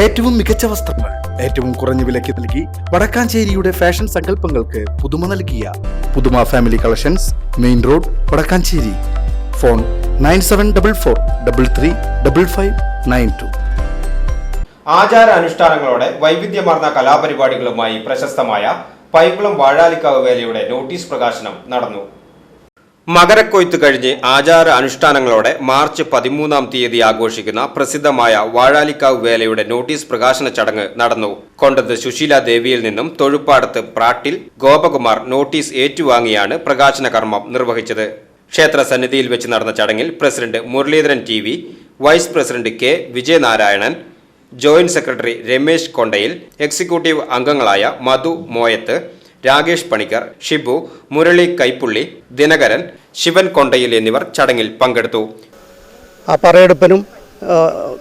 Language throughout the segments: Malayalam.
ഏറ്റവും മികച്ച വസ്ത്രങ്ങൾ ഏറ്റവും കുറഞ്ഞ വിലയ്ക്ക് നൽകി വടക്കാഞ്ചേരിയുടെ ഫാഷൻ സങ്കല്പങ്ങൾക്ക് പുതുമ നൽകിയ പുതുമ family collections main road Vadakkanchery. Phone nine seven double four double three double five nine two. ആചാര അനുഷ്ഠാനങ്ങളോടെ വൈവിധ്യമാർന്ന കലാപരിപാടികളുമായി പ്രശസ്തമായ പൈക്കുളം വാഴാലിക്കാവ് വേലയുടെ നോട്ടീസ് പ്രകാശനം നടന്നു. മകരക്കൊയ്ത്ത് കഴിഞ്ഞ് ആചാര അനുഷ്ഠാനങ്ങളോടെ മാർച്ച് പതിമൂന്നാം തീയതി ആഘോഷിക്കുന്ന പ്രസിദ്ധമായ വാഴാലിക്കാവ് വേലയുടെ നോട്ടീസ് പ്രകാശന ചടങ്ങ് നടന്നു. കൊണ്ടത് സുശീല ദേവിയിൽ നിന്നും തൊഴുപ്പാടത്ത് പ്രാട്ടിൽ ഗോപകുമാർ നോട്ടീസ് ഏറ്റുവാങ്ങിയാണ് പ്രകാശന കർമ്മം നിർവഹിച്ചത്. ക്ഷേത്ര സന്നിധിയിൽ വെച്ച് നടന്ന ചടങ്ങിൽ president Muraleedharan T V vice president K Vijayanarayanan joint secretary Ramesh Kondayil executive അംഗങ്ങളായ മധു മോയത്ത് രാകേഷ് പണിക്കർ ഷിബു മുരളി കൈപ്പുള്ളി ദിനകരൻ ശിവൻ കൊണ്ടയിൽ എന്നിവർ ചടങ്ങിൽ പങ്കെടുത്തു. ആ പറയെടുപ്പിനും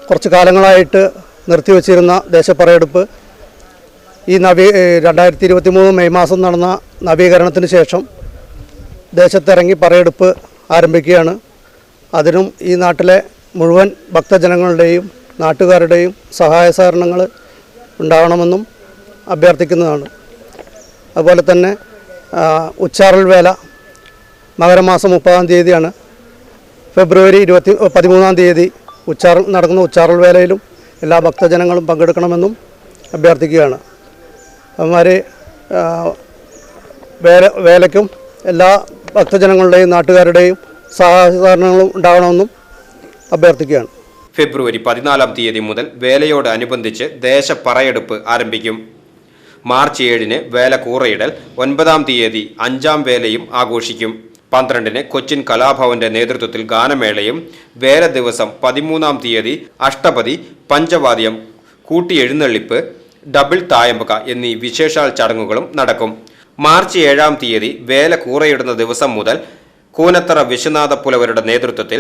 കുറച്ച് കാലങ്ങളായിട്ട് നിർത്തിവെച്ചിരുന്ന ദേശപ്പറയെടുപ്പ് ഈ നവീ രണ്ടായിരത്തി ഇരുപത്തി മൂന്ന് മെയ് മാസം നടന്ന നവീകരണത്തിന് ശേഷം ദേശത്തിറങ്ങി പറയെടുപ്പ് ആരംഭിക്കുകയാണ്. അതിനും ഈ നാട്ടിലെ മുഴുവൻ ഭക്തജനങ്ങളുടെയും നാട്ടുകാരുടെയും സഹായ സഹകരണങ്ങൾ ഉണ്ടാവണമെന്നും അഭ്യർത്ഥിക്കുന്നതാണ്. അതുപോലെ തന്നെ ഉച്ചാറൽ വേല മകരമാസം മുപ്പതാം തീയതിയാണ്. ഫെബ്രുവരി ഇരുപത്തി പതിമൂന്നാം തീയതി ഉച്ചാറൽ നടക്കുന്ന ഉച്ചാറൽ വേലയിലും എല്ലാ ഭക്തജനങ്ങളും പങ്കെടുക്കണമെന്നും അഭ്യർത്ഥിക്കുകയാണ്. അവന്മാർ വേല വേലയ്ക്കും എല്ലാ ഭക്തജനങ്ങളുടെയും നാട്ടുകാരുടെയും സഹകരണങ്ങളും ഉണ്ടാകണമെന്നും അഭ്യർത്ഥിക്കുകയാണ്. ഫെബ്രുവരി പതിനാലാം തീയതി മുതൽ വേലയോടനുബന്ധിച്ച് ദേശപ്പറയെടുപ്പ് ആരംഭിക്കും. മാർച്ച് ഏഴിന് വേല കൂറയിടൽ ഒൻപതാം തീയതി അഞ്ചാം വേലയും ആഘോഷിക്കും. പന്ത്രണ്ടിന് കൊച്ചിൻ കലാഭവന്റെ നേതൃത്വത്തിൽ ഗാനമേളയും വേല ദിവസം പതിമൂന്നാം തീയതി അഷ്ടപതി പഞ്ചവാദ്യം കൂട്ടിയെഴുന്നള്ളിപ്പ് ഡബിൾ തായമ്പക എന്നീ വിശേഷാൽ ചടങ്ങുകളും നടക്കും. മാർച്ച് ഏഴാം തീയതി വേല കൂറയിടുന്ന ദിവസം മുതൽ കൂനത്തറ വിശ്വനാഥ പുലവരുടെ നേതൃത്വത്തിൽ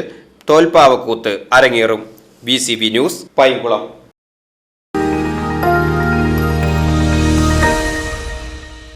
തോൽപ്പാവക്കൂത്ത് അരങ്ങേറും. B news Painkulam.